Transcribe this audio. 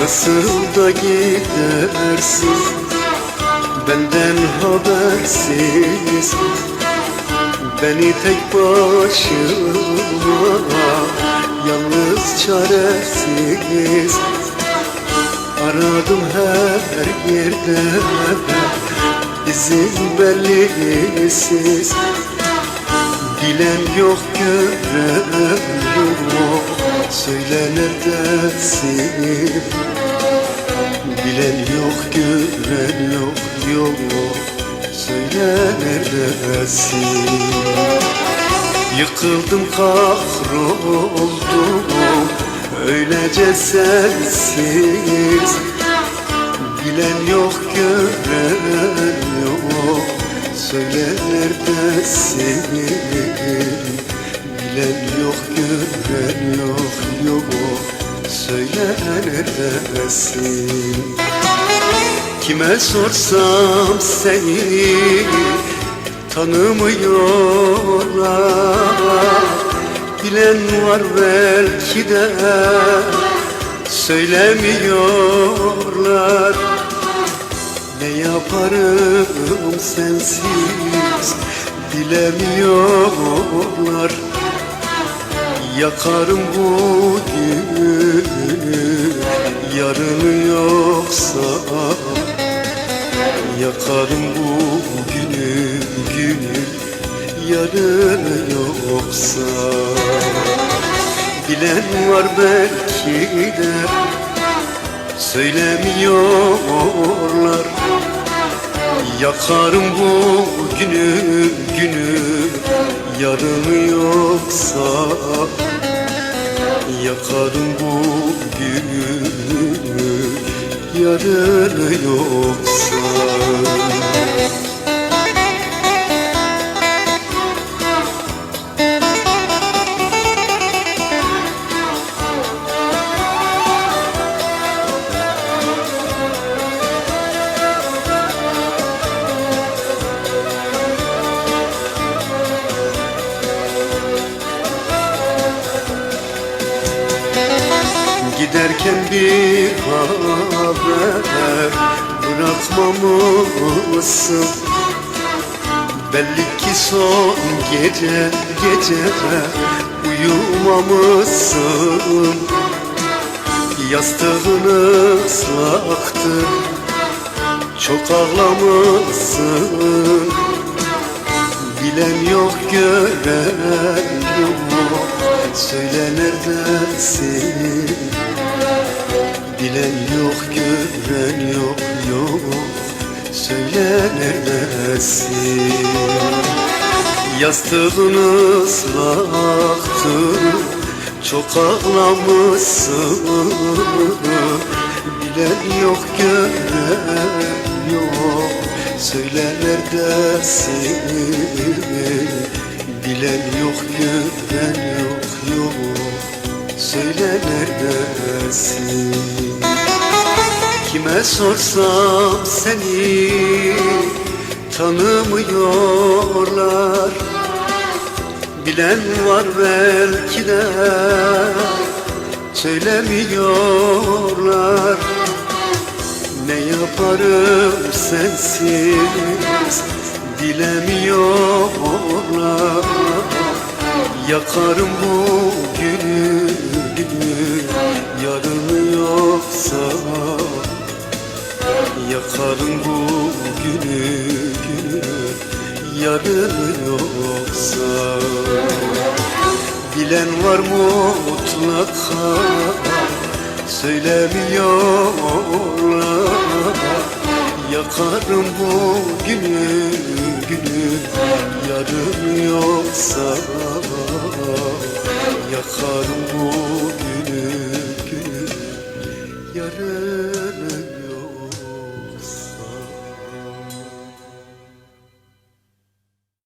Nasıl da gidersin? Benden habersiz. Beni tek başıma Yalnız çaresiz. Aradım her yerde İzin bellisiz. Bilen yok gören yok Söyle neredesin Bilen yok gören yok yok Söyle neredesin Yıkıldım kahroldum. Öylece sensiz. Bilen yok gören yok. Söyle neredesin Bilen yok gören neredesin? Kime sorsam seni tanımıyorlar. Bilen var belki de söylemiyorlar. Ne yaparım sensiz bilemiyorlar. Yakarım bugünü yarını yoksa Yakarım bugünü günü yarını yoksa Bilen var belki de söylemiyorlar. Yakarım bugünü günü yarını yoksa Yakarım bugünü yarını yoksa Giderken bir haber bırakmamışsın Belli ki son gece gece uyumamışsın. Yastığını ıslaktı çok ağlamışsın. Bilen yok gören yok Söyle neredesin Bilen yok gören yok yok. Söyle neredesin? Yastığını ıslaktı Çok ağlamışsın. Bilen yok gören yok. Söyle neredesin? Bilen yok gören yok yok Söyle neredesin Kime sorsam seni tanımıyorlar. Bilen var belki de söylemiyorlar. Ne yaparım sensiz bilemiyorlar. Yakarım bu günü Yakarım bu günü günü yarını yoksa Bilen var mutlaka söylemiyorlar. Yakarım bu günü günü yarın yoksa Yakarım bu